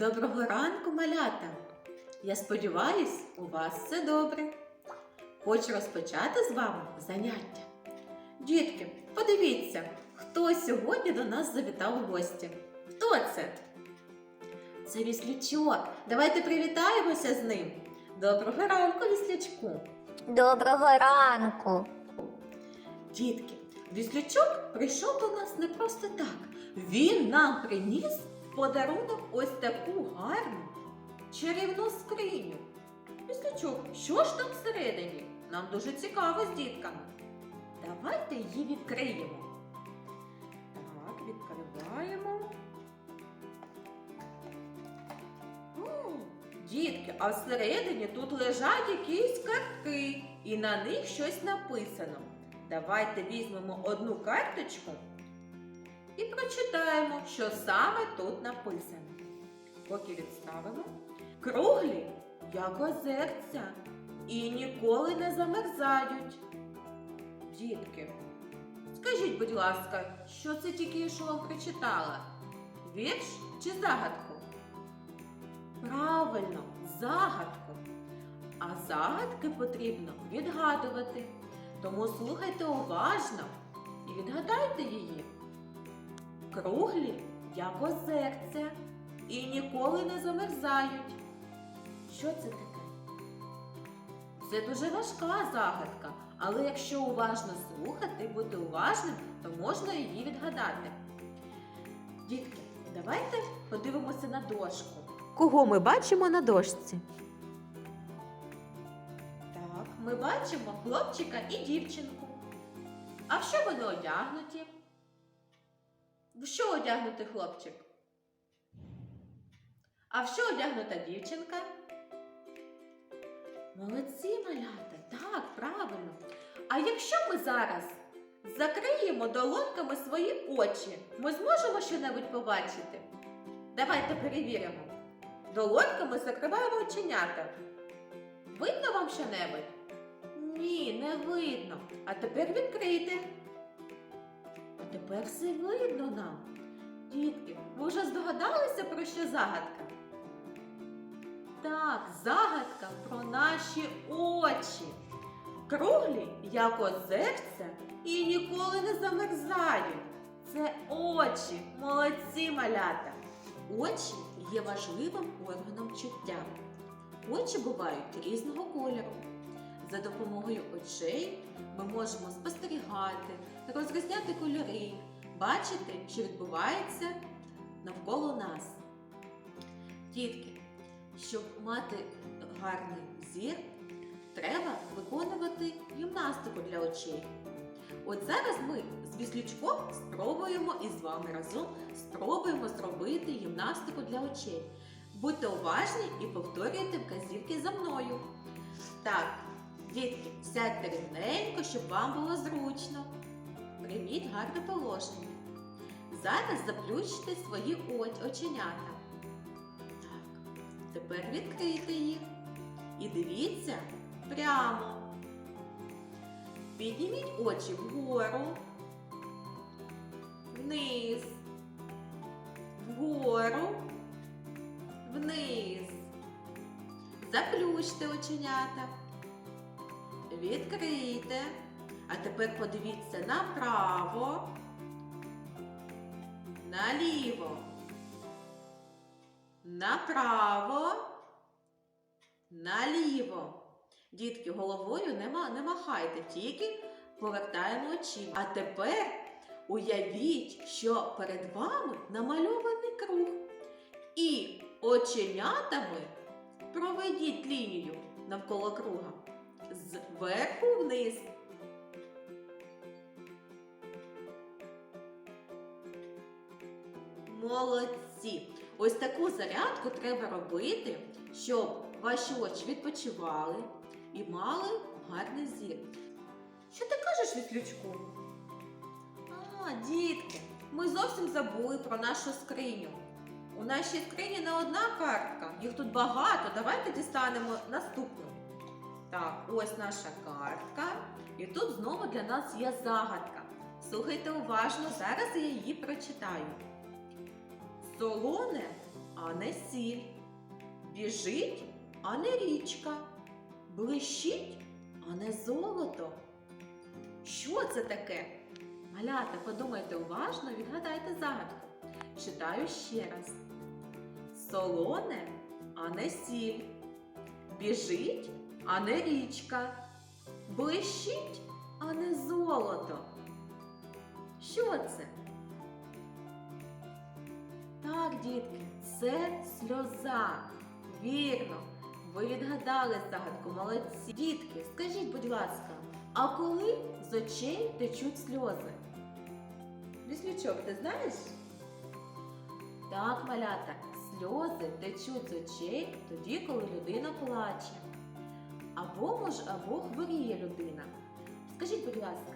Доброго ранку, малята! Я сподіваюсь, у вас все добре. Хочу розпочати з вами заняття. Дітки, подивіться, хто сьогодні до нас завітав у гості. Хто це? Це віслючок. Давайте привітаємося з ним. Доброго ранку, віслючку. Доброго ранку. Дітки, віслючок прийшов до нас не просто так. Він нам приніс подарунок ось таку гарну чарівну скриню. Віслючок, що ж там всередині? Нам дуже цікаво з дітками. Давайте її відкриємо. Так, відкриваємо. Дітки, а всередині тут лежать якісь картки, і на них щось написано. Давайте візьмемо одну карточку і прочитаємо, що саме тут написано. Поки відставимо. Круглі, як озерця, і ніколи не замерзають. Дітки, скажіть, будь ласка, що це тільки що вам прочитала? Вірш чи загадку? Правильно, загадку. А загадки потрібно відгадувати. Тому слухайте уважно і відгадайте її. Круглі, як озерця, і ніколи не замерзають. Що це таке? Це дуже важка загадка, але якщо уважно слухати, бути уважним, то можна її відгадати. Дітки, давайте подивимося на дошку. Кого ми бачимо на дошці? Так, ми бачимо хлопчика і дівчинку. А в що вони одягнуті? В що одягнутий хлопчик? А в що одягнута дівчинка? Молодці малята, так, правильно. А якщо ми зараз закриємо долоньками свої очі, ми зможемо щонебудь побачити? Давайте перевіримо. Долоньками закриваємо оченята. Видно вам що-небудь? Ні, не видно. А тепер відкрийте. Тепер все видно нам. Дітки, ви вже здогадалися про що загадка? Так, загадка про наші очі. Круглі, як озерця, і ніколи не замерзають. Це очі, молодці малята. Очі є важливим органом чуття. Очі бувають різного кольору. За допомогою очей ми можемо спостерігати, розрізняти кольори, бачити, що відбувається навколо нас. Дітки, щоб мати гарний зір, треба виконувати гімнастику для очей. От зараз ми з віслючком спробуємо із вами разом спробуємо зробити гімнастику для очей. Будьте уважні і повторюйте вказівки за мною. Так, дітки, сядьте рівненько, щоб вам було зручно. Прийміть гарне положення. Зараз заплющте свої оченята. Так, тепер відкрийте їх. І дивіться прямо. Підніміть очі вгору, вниз, вгору, вниз. Заплющте оченята. Відкрийте. А тепер подивіться направо, наліво, направо, наліво. Дітки, головою не, махайте, тільки повертаємо очі. А тепер уявіть, що перед вами намальований круг. І оченятами проведіть лінію навколо круга зверху вниз. Молодці! Ось таку зарядку треба робити, щоб ваші очі відпочивали і мали гарний зір. Що ти кажеш, Віслючку? А, дітки, ми зовсім забули про нашу скриню. У нашій скрині не одна картка, їх тут багато. Давайте дістанемо наступну. Так, ось наша картка. І тут знову для нас є загадка. Слухайте уважно, зараз я її прочитаю. солоне, а не сіль. Біжить, а не річка. Блищить, а не золото. Що це таке? Малята, подумайте уважно, відгадайте загадку. Читаю ще раз. Солоне, а не сіль. Біжить, а не річка. Блищить, а не золото. Що це? Так, дітки, це сльоза. Вірно, ви відгадали загадку, молодці. Дітки, скажіть, будь ласка, а коли з очей течуть сльози? Віслючок, ти знаєш? Так, малята, сльози течуть з очей тоді, коли людина плаче. Або може, або хворіє людина. Скажіть, будь ласка,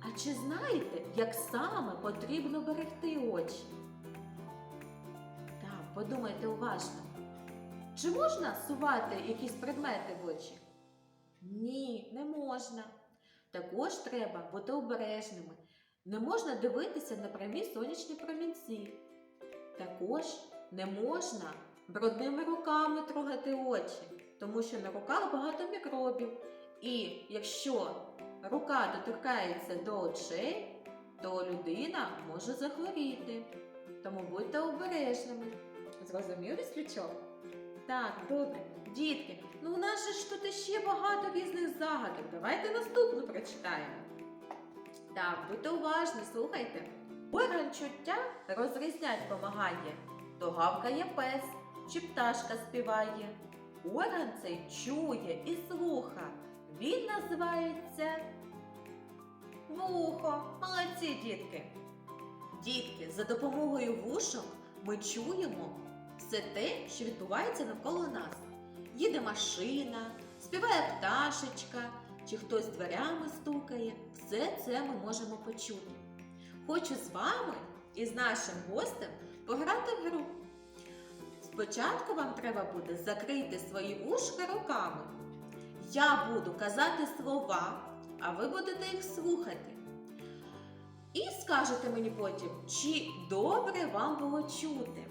а чи знаєте, як саме потрібно берегти очі? Так, подумайте уважно. Чи можна сувати якісь предмети в очі? Ні, не можна. Також треба бути обережними. Не можна дивитися на прямі сонячні промінці. Також не можна брудними руками трогати очі, тому що на руках багато мікробів. І якщо рука доторкається до очей, то людина може захворіти. Тому будьте обережними. Зрозумів віслючок? Так, добре. Дітки, ну у нас же ж тут ще багато різних загадок. Давайте наступну прочитаємо. Так, будьте уважні, слухайте. Орган чуття розрізнять помагає. То гавкає пес, чи пташка співає. Орган цей чує і слуха. Він називається вухо. Молодці, дітки. Дітки, за допомогою вушок ми чуємо все те, що відбувається навколо нас. Їде машина, співає пташечка, чи хтось дверями стукає. Все це ми можемо почути. Хочу з вами і з нашим гостем пограти в гру. Спочатку вам треба буде закрити свої вушка руками. Я буду казати слова, а ви будете їх слухати. І скажете мені потім, чи добре вам було чути.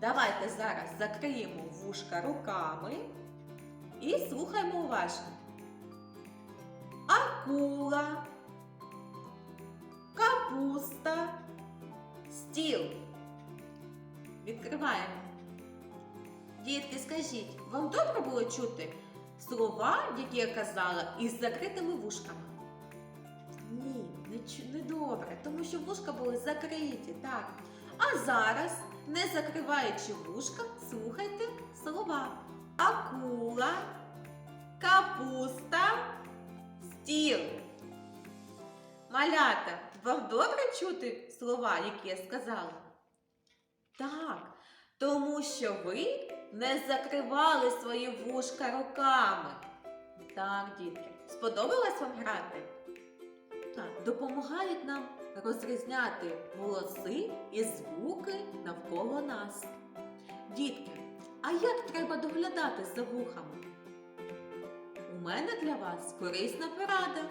Давайте зараз закриємо вушка руками і слухаємо уважно. Акула, капуста, стіл. Відкриваємо. Дітки, скажіть, вам добре було чути слова, які я казала, із закритими вушками? Ні, не, не добре, тому що вушка були закриті, так. А зараз, не закриваючи вушка, слухайте слова. Акула, капуста, стіл. Малята, вам добре чути слова, які я сказала? Так, тому що ви не закривали свої вушка руками. Так, дітки, сподобалось вам грати? Так, допомагають нам розрізняти голоси і звуки навколо нас. Дітки, а як треба доглядати за вухами? У мене для вас корисна порада.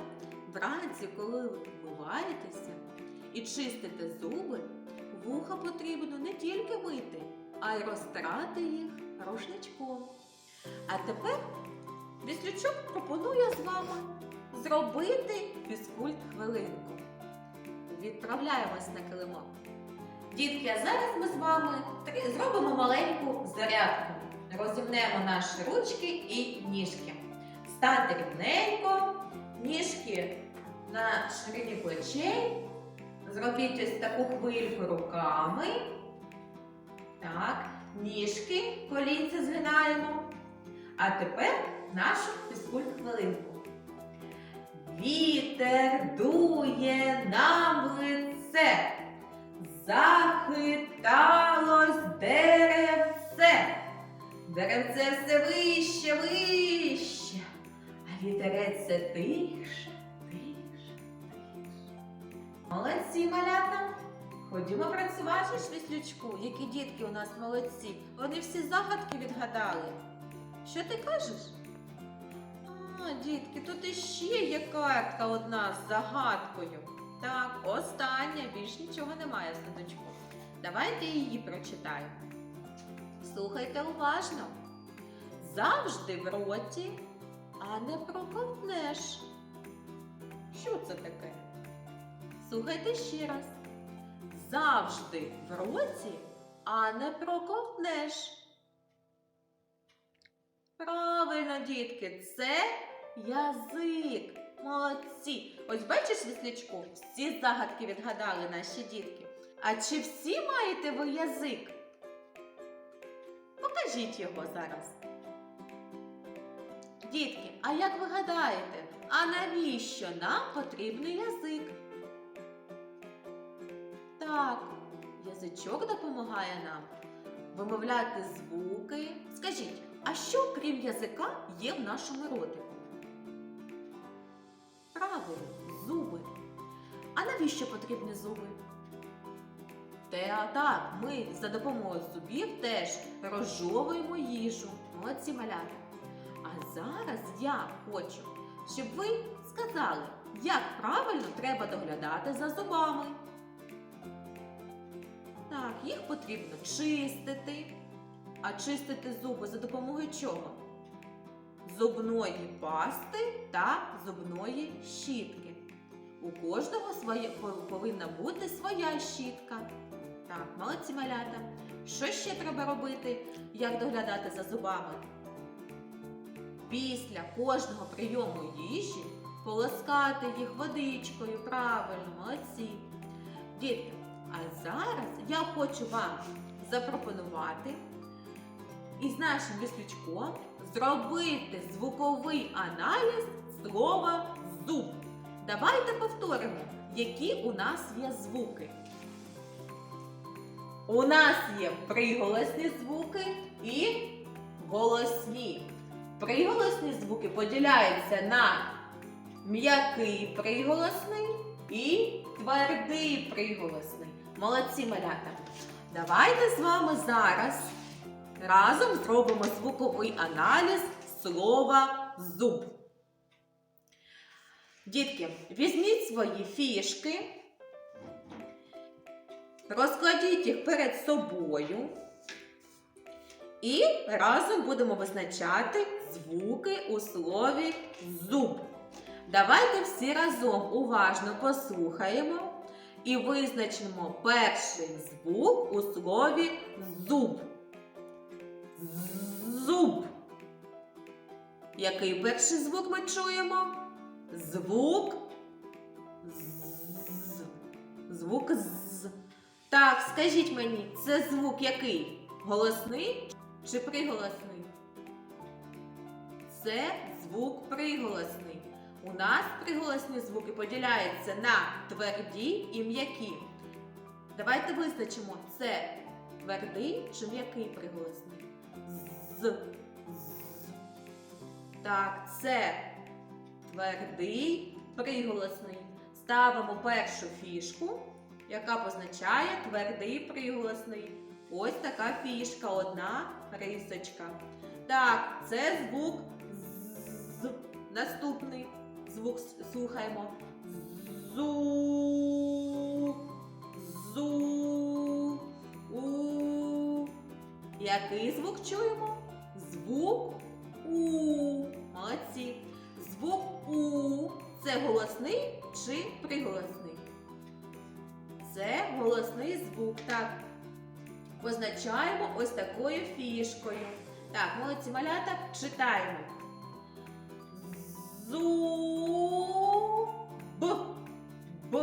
Вранці, коли ви вмиваєтеся і чистите зуби, вуха потрібно не тільки мити, а й розтирати їх рушничком. А тепер Віслючок пропонує з вами зробити фізкульт хвилинку. Відправляємось на килимок. Дітки, а зараз ми з вами зробимо маленьку зарядку. Розімнемо наші ручки і ніжки. Станьте рівненько, ніжки на ширині плечей. Зробіть ось таку хвильку руками. Так, ніжки, колінця згинаємо. А тепер нашу фізкульт хвилинку. Вітер дує нам лице, захиталось деревце. Деревце все вище, вище, а вітерець тише, тише, тише. Молодці, малята! Ходімо працювати ж віслючку, які дітки у нас молодці. Вони всі загадки відгадали. Що ти кажеш? А, дітки, тут іще є картка одна з загадкою. Так, остання, більш нічого немає в садочку. Давайте її прочитаємо. Слухайте уважно. Завжди в роті, а не проковтнеш. Що це таке? Слухайте ще раз. Завжди в роті, а не проковтнеш. Правильно, дітки, це язик. Молодці. Ось бачиш, віслячку, всі загадки відгадали наші дітки. А чи всі маєте ви язик? Покажіть його зараз. Дітки, а як ви гадаєте, а навіщо нам потрібний язик? Так, язичок допомагає нам вимовляти звуки. Скажіть, а що крім язика є в нашому ротику? Правильно, зуби. А навіщо потрібні зуби? Те, так, ми за допомогою зубів теж розжовуємо їжу. Молодці малята. А зараз я хочу, щоб ви сказали, як правильно треба доглядати за зубами. Їх потрібно чистити. А чистити зуби за допомогою чого? Зубної пасти та зубної щітки. У кожного своє, повинна бути своя щітка. Так, молодці малята. Що ще треба робити, як доглядати за зубами? Після кожного прийому їжі полоскати їх водичкою. Правильно, молодці. Дітки, а зараз я хочу вам запропонувати із нашим віслючком зробити звуковий аналіз слова зуб. Давайте повторимо, які у нас є звуки. У нас є приголосні звуки і голосні. Приголосні звуки поділяються на м'який приголосний і твердий приголосний. Молодці малята. Давайте з вами зараз разом зробимо звуковий аналіз слова зуб. Дітки, візьміть свої фішки, розкладіть їх перед собою і разом будемо визначати звуки у слові зуб. Давайте всі разом уважно послухаємо і визначимо перший звук у слові зуб. Зуб. Який перший звук ми чуємо? Звук з. Звук з. Так, скажіть мені, це звук який? Голосний чи приголосний? Це звук приголосний. У нас приголосні звуки поділяються на тверді і м'які. Давайте визначимо, це твердий чи м'який приголосний. З. З. Так, це твердий приголосний. Ставимо першу фішку, яка позначає твердий приголосний. Ось така фішка, одна рисочка. Так, це звук з. Наступний звук слухаємо. Зу. Зу. У. Який звук чуємо? Звук У. Молодці. Звук У. Це голосний чи приголосний? Це голосний звук. Так. Позначаємо ось такою фішкою. Так, молодці малята, читаємо. Зуб. Б.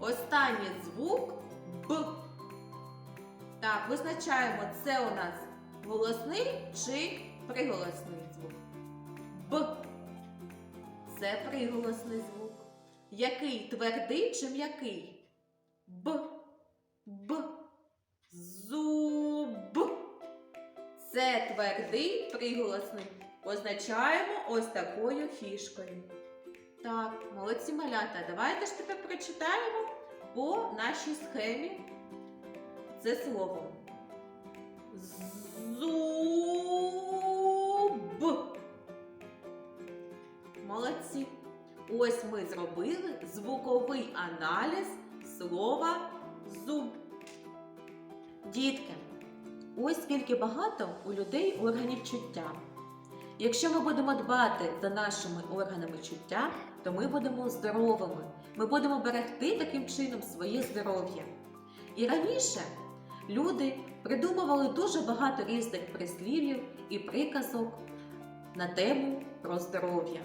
Останній звук Б. Так, визначаємо, це у нас голосний чи приголосний звук. Б. Це приголосний звук. Який твердий чи м'який? Б. Б. Зуб. Це твердий приголосний. Позначаємо ось такою фішкою. Так, молодці малята. Давайте ж тепер прочитаємо по нашій схемі це слово. Зуб. Молодці. Ось ми зробили звуковий аналіз слова зуб. Дітки, ось скільки багато у людей органів чуття. Якщо ми будемо дбати за нашими органами чуття, то ми будемо здоровими. Ми будемо берегти таким чином своє здоров'я. І раніше люди придумували дуже багато різних прислів'їв і приказок на тему про здоров'я.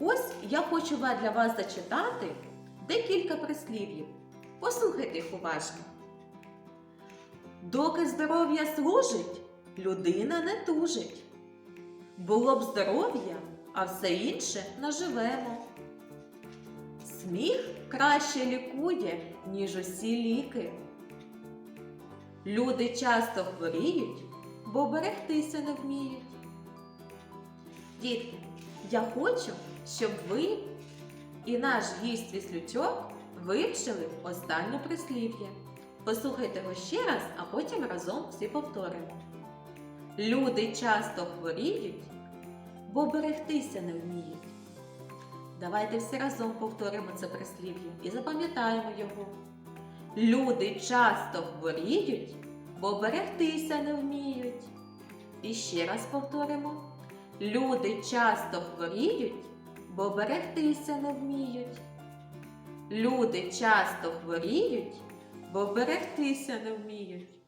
Ось я хочу для вас зачитати декілька прислів'їв. Послухайте їх уважно. Доки здоров'я служить, людина не тужить. Було б здоров'я, а все інше наживемо. Сміх краще лікує, ніж усі ліки. Люди часто хворіють, бо берегтися не вміють. Дітки, я хочу, щоб ви і наш гість Віслючок вивчили останнє прислів'я. Послухайте його ще раз, а потім разом всі повторимо. Люди часто хворіють, бо берегтися не вміють. Давайте всі разом повторимо це прислів'я і запам'ятаємо його. Люди часто хворіють, бо берегтися не вміють. І ще раз повторимо. Люди часто хворіють, бо берегтися не вміють. Люди часто хворіють, бо берегтися не вміють.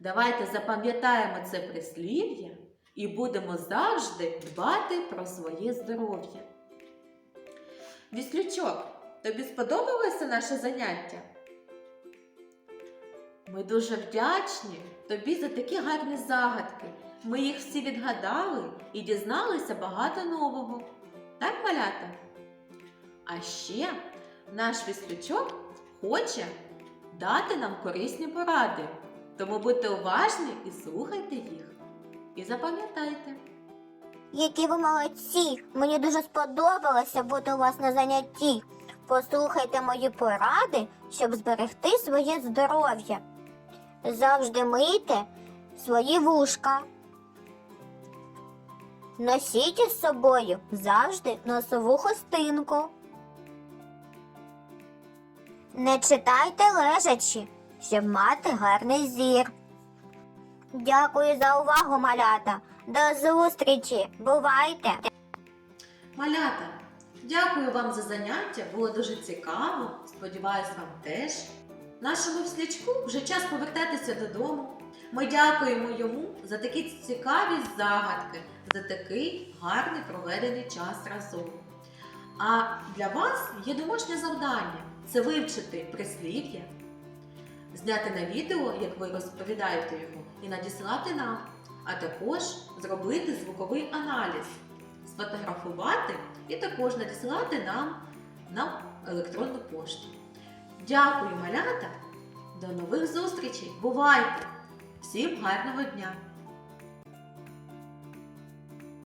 Давайте запам'ятаємо це прислів'я і будемо завжди дбати про своє здоров'я. Віслючок, тобі сподобалося наше заняття? Ми дуже вдячні тобі за такі гарні загадки. Ми їх всі відгадали і дізналися багато нового. Так, малята? А ще наш віслючок хоче дати нам корисні поради. Тому будьте уважні і слухайте їх. І запам'ятайте. Які ви молодці! Мені дуже сподобалося бути у вас на занятті. Послухайте мої поради, щоб зберегти своє здоров'я. Завжди мийте свої вушка. Носіть із собою завжди носову хустинку. Не читайте лежачи, щоб мати гарний зір. Дякую за увагу, малята. До зустрічі. Бувайте! Малята, дякую вам за заняття, було дуже цікаво. Сподіваюсь, вам теж. Нашому вслічку вже час повертатися додому. Ми дякуємо йому за такі цікаві загадки, за такий гарний проведений час разом. А для вас є домашнє завдання це вивчити прислів'я, зняти на відео, як ви розповідаєте його, і надіслати нам, а також зробити звуковий аналіз, сфотографувати і також надіслати нам на електронну пошту. Дякую, малята! До нових зустрічей! Бувайте! Всім гарного дня!